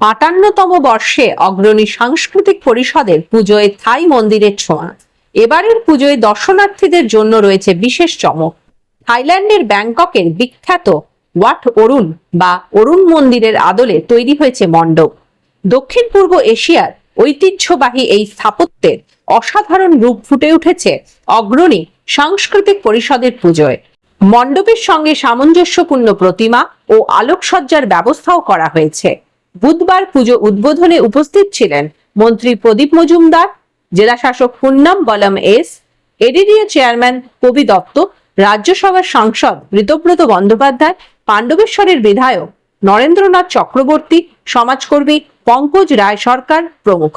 আটান্নতম বর্ষে অগ্রণী সাংস্কৃতিক পরিষদের পুজোয় থাই মন্দিরের ছোঁয়া। এবারের পুজোয় দর্শনার্থীদের জন্য রয়েছে বিশেষ চমক। থাইল্যান্ডের ব্যাংককের বিখ্যাত ওয়াট অরুণ বা অরুণ মন্দিরের আদলে তৈরি হয়েছে মণ্ডপ। দক্ষিণ পূর্ব এশিয়ার ঐতিহ্যবাহী এই স্থাপত্যের অসাধারণ রূপ ফুটে উঠেছে অগ্রণী সাংস্কৃতিক পরিষদের পুজোয়। মণ্ডপের সঙ্গে সামঞ্জস্যপূর্ণ প্রতিমা ও আলোকসজ্জার ব্যবস্থাও করা হয়েছে। বুধবার পুজো উদ্বোধনে উপস্থিত ছিলেন মন্ত্রী প্রদীপ মজুমদার, জেলা শাসক Punnam Balam S, ADDA chairman Kabi Dutta, রাজ্যসভার সাংসদ ঋতব্রত বন্দ্যোপাধ্যায়, পাণ্ডবেশ্বরের বিধায়ক নরেন্দ্রনাথ চক্রবর্তী, সমাজকর্মী পঙ্কজ রায় সরকার প্রমুখ।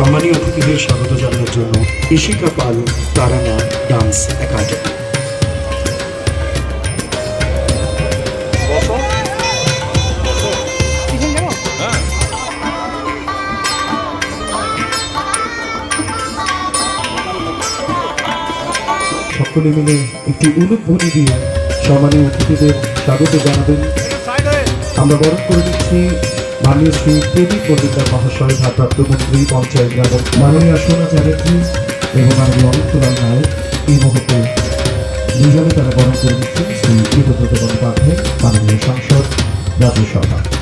সম্মানীয় অতিথিদের স্বাগত জানানোর জন্য ইশিকা পাল তারানা ডান্স একাডেমি। সকলে মিলে একটি উলুধ্বনি দিয়ে সম্মানীয় অতিথিদের স্বাগত জানাবেন। আমরা বরণ করে নিচ্ছি মাননীয় শ্রী প্রীতি কবিতা মহাশয় ভারপ্রাপ্ত মন্ত্রী পঞ্চায়েত গ্রাম মাননীয় সোনা চ্যাটার্জি এবং মাননীয় অনন্তলাল নায়ক এই মুহূর্তে দুজনে তারা বরণ করে নিচ্ছেন শ্রী কৃতব্রত বন্দ্যোপাধ্যায়, মাননীয় সাংসদ রাজ্যসভা